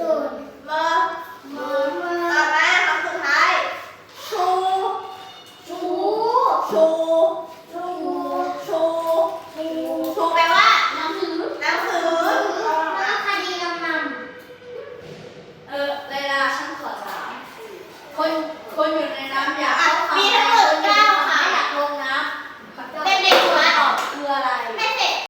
จุดเต่อมาคำสุดทยชูชู